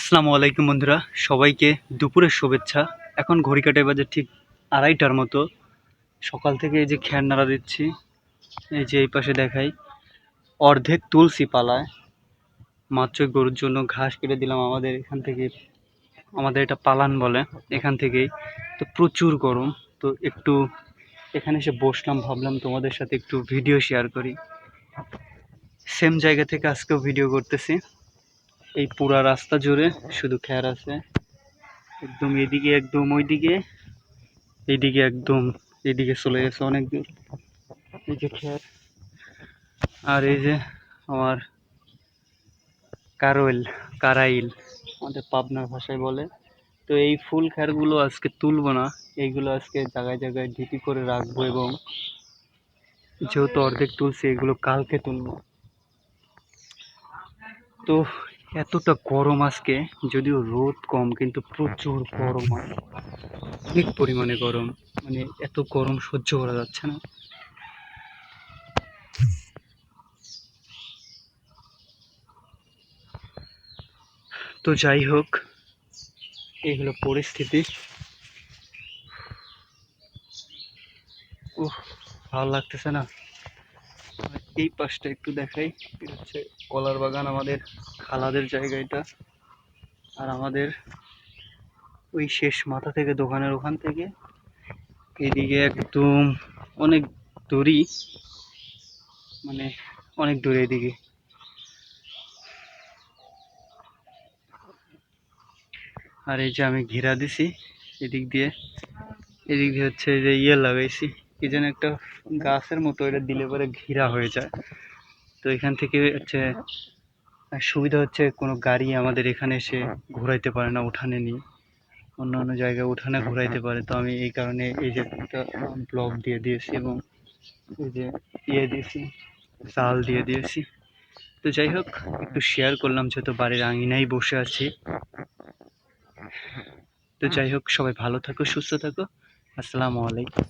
আসসালামু আলাইকুম বন্ধুরা, সবাইকে দুপুরের শুভেচ্ছা। এখন ঘড়ি কাটায় বাজে ঠিক আড়াইটার মতো। সকাল থেকে এই যে খ্যার নাড়া দিচ্ছি, এই যে এই পাশে দেখাই। অর্ধেক তুলসী পালায়। মাত্র গরুর জন্য ঘাস কেটে দিলাম আমাদের এখান থেকে। আমাদের এটা পালান বলে, এখান থেকেই। তো প্রচুর গরম। তো একটু এখানে এসে বসলাম, ভাবলাম তোমাদের সাথে একটু ভিডিও শেয়ার করি। সেম জায়গা থেকে আজকেও ভিডিও করতেছি। এই পুরা রাস্তা জুড়ে শুধু খ্যার আছে। একদম এদিকে, একদম ওইদিকে এইদিকে একদম এদিকে চলে গেছে অনেক দূর। এই যে খ্যার। আর এই যে আমার কারোয়েল কারাইল, আমাদের পাবনার ভাষায় বলে। তো এই ফুল খ্যারগুলো আজকে তুলবো না, এইগুলো আজকে জায়গায় জায়গায় ঢিপি করে রাখব এবং যেহেতু অর্ধেক তুলছি, এগুলো কালকে তুলবো। তো এতটা গরম আজকে, যদিও রোদ কম, কিন্তু প্রচুর গরম হয়। অনেক পরিমাণে গরম মানে এত গরম সহ্য করা যাচ্ছে না। তো যাই হোক, এই হলো পরিস্থিতি। ভালো লাগতেছে না। এই পাশটা একটু দেখাই হচ্ছে কলার বাগান আমাদের। খালাদের জায়গা এটা আর আমাদের ওই শেষ মাথা থেকে দোকানের ওখান থেকে। এদিকে একদম অনেক দূরই মানে অনেক দূরে এদিকে। আর এই যে আমি ঘেরা দিছি এদিক দিয়ে। এদিক দিয়ে হচ্ছে যে ইয়ে লাগাইছি। কি যেন একটা গাছের মতো এটা দিলে পরে ঘেরা হয়ে যায়। তো এখান থেকে হচ্ছে সুবিধা হচ্ছে কোনো গাড়ি আমাদের এখানে এসে ঘোরাইতে পারে না উঠানে নিয়ে। অন্য অন্য জায়গায় উঠানে ঘোরাইতে পারে। তো আমি এই কারণে এই যে একটা ব্লক দিয়ে দিয়েছি এবং এই যে ইয়ে দিয়েছি, চাল দিয়ে দিয়েছি। তো যাই হোক, একটু শেয়ার করলাম যেহেতু বাড়ির আঙিনায় বসে আছি। তো যাই হোক, সবাই ভালো থাকো, সুস্থ থাকো। আসসালামু আলাইকুম।